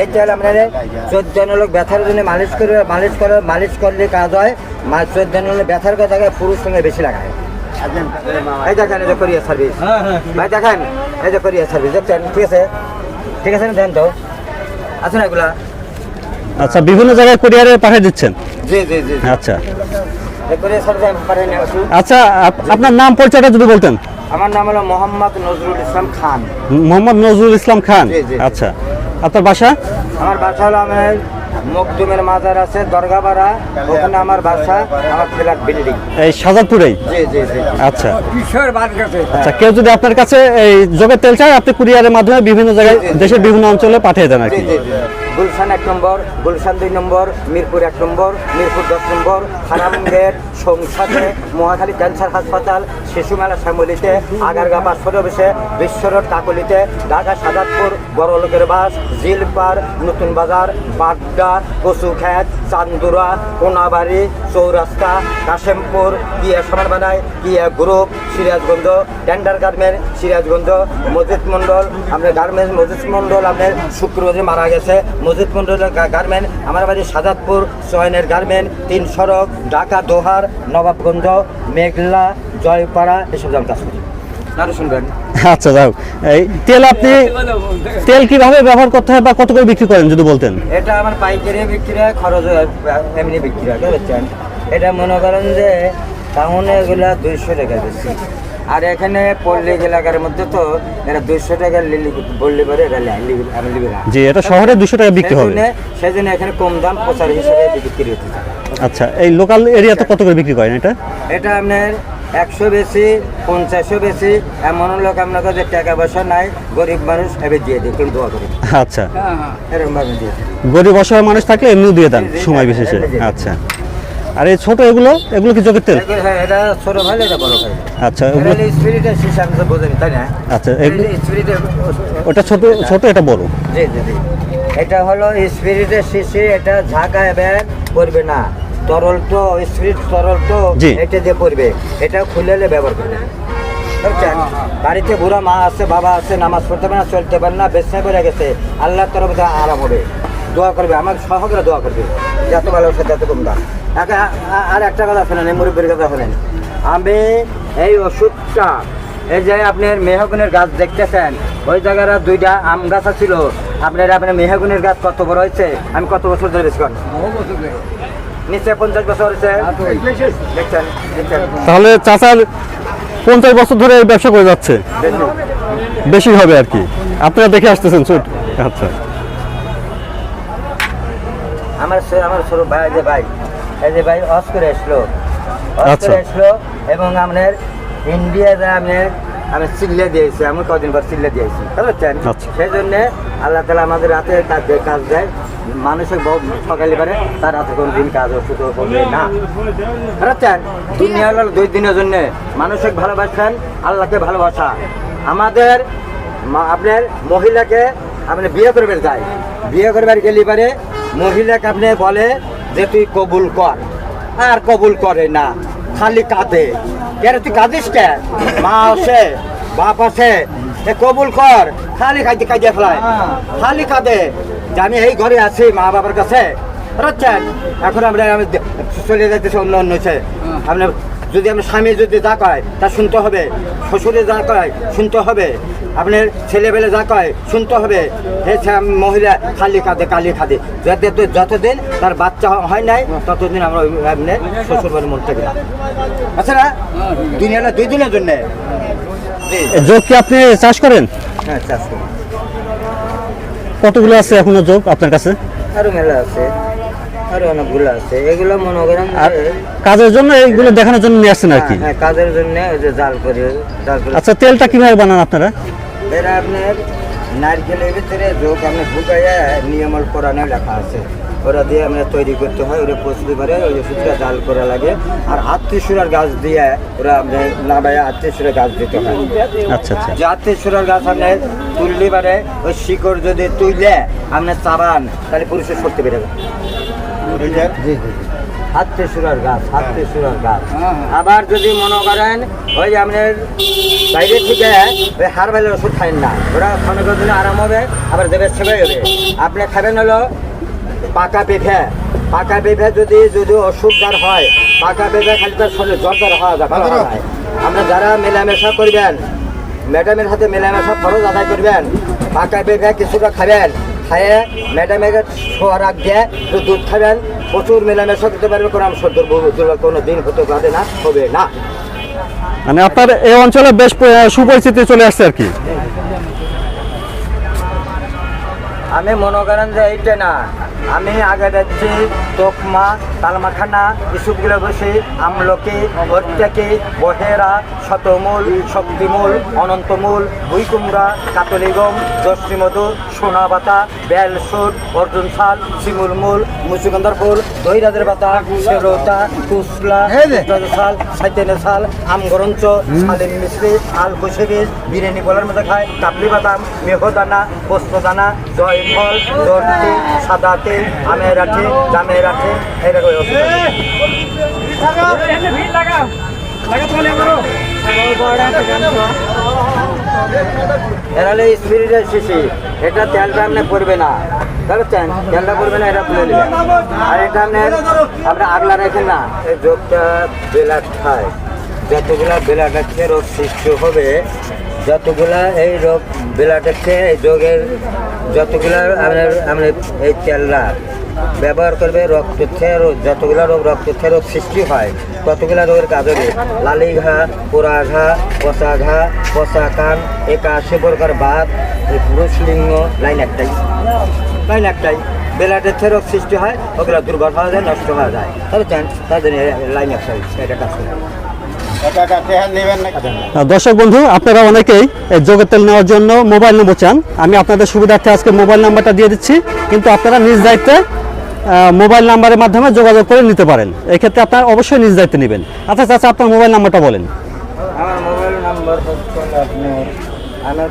এই তেল আপনার চোদ্দ লোক ব্যথার জন্য মালিশ করে মালিশ করে মালিশ করলে কাজ হয়। চোদ্দ লোক ব্যথার কথাকে পুরুষ সঙ্গে বেশি লাগায়। এই দেখেন এই যে কোরিয়ার সার্ভিস ভাই দেখেন এই যে কোরিয়ার সার্ভিস দেখছেন? ঠিক আছে? ঠিক আছে না দেন তো। আছে না এগুলা। আচ্ছা বিভিন্ন জায়গায় কুরিয়ারে পাঠিয়ে দিচ্ছেন? জি জি জি আচ্ছা। আচ্ছা আপনার নাম পরিচয়টা যদি বলতেন। আমার নাম হলো মোহাম্মদ নজরুল ইসলাম খান। মোহাম্মদ নজরুল ইসলাম খান। আচ্ছা। আপনার বাসা? আমার বাসা হলো আমার মকদুমের মাজার আছে দরগাপাড়া। ওখানে আমার বাসা আমার ফ্ল্যাট বিল্ডিং। এই শাহজাদপুরেই জি জি জি। আচ্ছা। আচ্ছা কেউ যদি আপনার কাছে এই যোগের তেল চায় আপনি কুরিয়ারের মাধ্যমে বিভিন্ন জায়গায়। দেশের বিভিন্ন অঞ্চলে পাঠিয়ে দেন আর জি কি জি জি। গুলশান এক নম্বর, গুলশান দুই নম্বর, মিরপুর এক নম্বর, মিরপুর দশ নম্বর, হারামগেট, সংসাদে, মহাখালী ক্যান্সার হাসপাতাল, শিশু মেলা শ্যামলিতে আগারগা পাঁচশোর অফিসে বিশ্বরোড কাকলিতে, ঢাকা সাদাতপুর, বড়লোকের বাস জিলপার নতুন বাজার, বাগদা কচুখ্যাত চান্দুরা, কোনাবাড়ি, চৌরাস্তা, কাশেমপুর কিয়া সমান বানায় কিয়া group, Sirajganj, tender garment, Sirajganj মসজিদ মন্ডল আপনার গার্মেন্টস মসজিদ মন্ডল আপনার শুক্রবারে মারা গেছে। মসজিদ মন্ডলের গার্মেন্ট, আমার বাড়ি সাজাদপুর, সোহেনের গার্মেন্ট, তিন সড়ক, ঢাকা, দোহার, নবাবগঞ্জ, মেঘলা, জয়পাড়া, এসব জায়গায় কাজ আচ্ছা যাও এই তেল আপনি তেল কীভাবে ব্যবহার করতে হয় বা কত করে বিক্রি করেন যদি বলতেন? এটা আমার পাইকারি বিক্রি হয় খরচ এমনি বিক্রি হয় বুঝছেন? এটা মনে করেন যে টাউনে এগুলা দুইশো টাকা বেশি। আর এখানে পল্লী এলাকার মধ্যে তো এটা দুইশো টাকা লিলি বললে পরে এটা যে এটা শহরে দুশো টাকা বিক্রি হবে। সেজন্য- সেজন্য এখানে কম দাম প্রচার হিসেবে বিক্রি হতে আচ্ছা এই লোকাল এরিয়াতে কত করে বিক্রি করেন এটা? এটা আপনার একশো বেশি পঞ্চাশও বেশি এমন লোক আপনার কাছে টাকা পয়সা নাই গরিব মানুষ এবার দিয়ে দিই কিন্তু দোয়া করি আচ্ছা। এরকম ভাবে দিয়ে গরিব অসহায় মানুষ থাকলে এমনিও দিয়ে দেন সময় হ্যাঁ, বিশেষে। আচ্ছা। আর এই ছোট এগুলো এগুলো কি যোগের তেল? হ্যাঁ, এটা ছোট ভাই এটা বড় ভাই। আচ্ছা এটা ওগুলো হলো স্পিরিটের শিশা আমি তো তাই না? আচ্ছা এগুলো স্পিরিটের ওটা ছোট ছোট এটা বড়? জি জি জি। এটা হলো স্পিরিটের শিশি এটা ঝাঁকা ব্যাগ করবে না। তরল তো স্পিরিট তরল তো এটা দিয়ে পড়বে এটা খুলে ব্যবহার করবে। বুঝছেন? বাড়িতে বুড়া মা আছে বাবা আছে নামাজ পড়তে পারে না চলতে পারে না বেশি বেড়ে গেছে। আল্লাহর তরফে তার আরাম হবে। দোয়া করবে আমার সহকারে দোয়া করবে। যত ভালো সে তত কম দাম। আর একটা কথা শোনেন এই মুরব্বীর কথা শোনেন। আমি এই ওষুধটা এই যে আপনার মেহগুনের গাছ দেখতেছেন ওই জায়গার দুইটা আম গাছ ছিল আপনার আপনার মেহগুনের গাছ কত বড় হয়েছে? আমি কত বছর ধরে বেশি নিচে পঞ্চাশ বছর হয়েছে। দেখছেন দেখছেন। তাহলে চাচার পঞ্চাশ বছর ধরে এই ব্যবসা করে যাচ্ছে। বেশি। হবে আর কি। আপনারা দেখে আসতেছেন ছোট আচ্ছা। আমার আমার ছোট ভাই যে ভাই এই যে ভাই অস করে আসলো অস আচ্ছা। করে আসলো এবং আপনার ইন্ডিয়া যা আমি চিল্লে দিয়েছি আমি কদিন পর চিল্লে দিয়েছি। বুঝছেন? আচ্ছা। সেই জন্য আল্লাহ তালা আমাদের রাতে কাজ দেয় কাজ দেয় মানুষের সকালে পারে তার হাতে কোনো দিন কাজ ওষুধ হবে না। বুঝছেন দুনিয়া হলো দুই দিনের জন্য। মানুষকে ভালোবাসেন, আল্লাহকে ভালোবাসা। আমাদের আপনার মহিলাকে আপনি বিয়ে করবে যায়। বিয়ে করবার গেলে পারে মহিলাকে আপনি বলে যে তুই কবুল কর। আর কবুল করে না, খালি কাঁদে। কেন তুই কাঁদিস কে? মা আছে বাপ আছে কবুল কর। খালি কাঁদে কাঁদে ফেলায়। খালি কাঁদে। যে আমি এই ঘরে আছি মা বাবার কাছে। বুঝছেন? এখন আমরা আমি চলে যাইতেছে অন্য অন্য হচ্ছে আপনার যদি আপনার স্বামী যদি যা কয় তা শুনতে হবে। শ্বশুরে যা কয় শুনতে হবে। আপনার ছেলেবেলে যা কয় শুনতে হবে। এই মহিলা খালি কাঁদে কালি খাদে যাতে যতদিন তার বাচ্চা হয় নাই ততদিন আমরা আপনার শ্বশুর বাড়ির মন থেকে না আচ্ছা না? দুনিয়াটা দুই দিনের জন্যে। যোগ কি আপনি চাষ করেন? হ্যাঁ চাষ করি। কতগুলো আছে এখনও যোগ আপনার কাছে? আরও মেলা আছে আরও অনেকগুলো আছে। এগুলো মনে করেন আর কাজের জন্য এইগুলো দেখানোর জন্য নিয়ে আসছেন আর কি? হ্যাঁ, হ্যাঁ, কাজের জন্য ওই যে জাল করে জাল করে আচ্ছা তেলটা কীভাবে বানান আপনারা? এরা আপনার নারকেলের ভিতরে যোগ আপনি ঢুকাইয়া নিয়মল কোরআনে লেখা আছে। ওরা দিয়ে আমরা তৈরি করতে হয় ওরা প্রস্তুতি করে ওই ওষুধটা জাল করা লাগে। আর আত্মীয়সুরার গাছ দিয়ে ওরা আমরা নামায় আত্মীয়সুরের গাছ দিতে হয়। আচ্ছা আচ্ছা। যে আত্মীয়সুরার গাছ আপনি তুললে পারে ওই শিকড় যদি তুললে আপনি চাবান তাহলে পুরুষের শক্তি বেড়ে যাবে হাতে সুরার গাছ হাতে সুরার গাছ। আবার যদি মনে করেন ওই যে আপনার বাইরে থেকে ওই হারবালের ওষুধ খাইন না। ওরা ক্ষণিকের জন্য আরাম হবে আবার দেবের সেবাই হবে। আপনি খাবেন হলো পাকা পেঁপে। পাকা পেঁপে যদি যদি অসুখদার হয় পাকা পেঁপে খালি তার শরীরে জলদার হওয়া হয় আপনি যারা মেলামেশা করবেন ম্যাডামের হাতে মেলামেশা খরচ আদায় করবেন পাকা পেঁপে কিছুটা খাবেন খাইয়ে ম্যাডামের শোয়ার আগ দিয়ে দুধ খাবেন প্রচুর মেলামেশা করতে পারবে কোনো আমি সদ্য কোনো দিন হতে পারে না হবে না। মানে আপনার এই অঞ্চলে বেশ সুপরিচিতি চলে আসছে আর কি। আমি মনে করেন যে এইটা না আমি আগে যাচ্ছি তোকমা তালমাখানা ইসুপগুলো বসে আমলকি প্রত্যেকে বহেরা শতমূল শক্তিমূল অনন্তমূল ভুইকুমড়া কাতলিগম দশমধু সোনাবাতা বেলসুট অর্জুন শাল শিমুল মূল মুচুগন্ধার ফুল দৈরাদের পাতা সেরোতা কুসলা শাল সাইতেনে শাল আমগরঞ্চ শালিন মিশ্রি আল কুশিবিজ বিরিয়ানি বলার মধ্যে খায় কাবলি বাদাম মেঘদানা পোস্তদানা জয়ফল দর্তি সাদা তেল আমের আঠে জামের আঠে এইরকম ওষুধ আছে। এরা হলো স্পিরিটের শিশি এটা তেলটা আপনি করবে না। তাহলে তেলটা করবে না, এটা তুলে নেবেন। আর এটা আপনি আপনি আগলা রেখেন না। এই যোগটা বেলাট খায় যতগুলা বেলাটা খেয়ে রোগ সৃষ্টি হবে। যতগুলা এই রোগ বেলাটা খেয়ে এই যোগের যতগুলা আপনার আপনার এই তেলটা ব্যবহার করবে, রক্ত খেয়ে রোগ, যতগুলা রোগ, রক্ত খেয়ে রোগ সৃষ্টি হয়, ততগুলা রোগের কাজ লালি ঘা, পোড়া ঘা, পচা ঘা, পচা কান একাশি প্রকার বাত পুরুষ লিঙ্গ, লাইন একটাই। লাইন একটাই। বেলাটের থেকে রোগ সৃষ্টি হয়, ওগুলা দুর্বল হওয়া যায়, নষ্ট হওয়া যায়। তাহলে চান তাদের লাইন একটাই, এটা কাজ করে দর্শক বন্ধু, আপনারা অনেকেই এই যোগের তেল নেওয়ার জন্য মোবাইল নম্বর চান। আমি আপনাদের সুবিধার্থে আজকে মোবাইল নাম্বারটা দিয়ে দিচ্ছি। কিন্তু আপনারা নিজ দায়িত্বে মোবাইল নাম্বারের মাধ্যমে যোগাযোগ করে নিতে পারেন। এক্ষেত্রে আপনার অবশ্যই নিজ দায়িত্বে নেবেন। আচ্ছা আচ্ছা আপনার মোবাইল নাম্বারটা বলেন। আমার মোবাইল নাম্বার হচ্ছে আপনার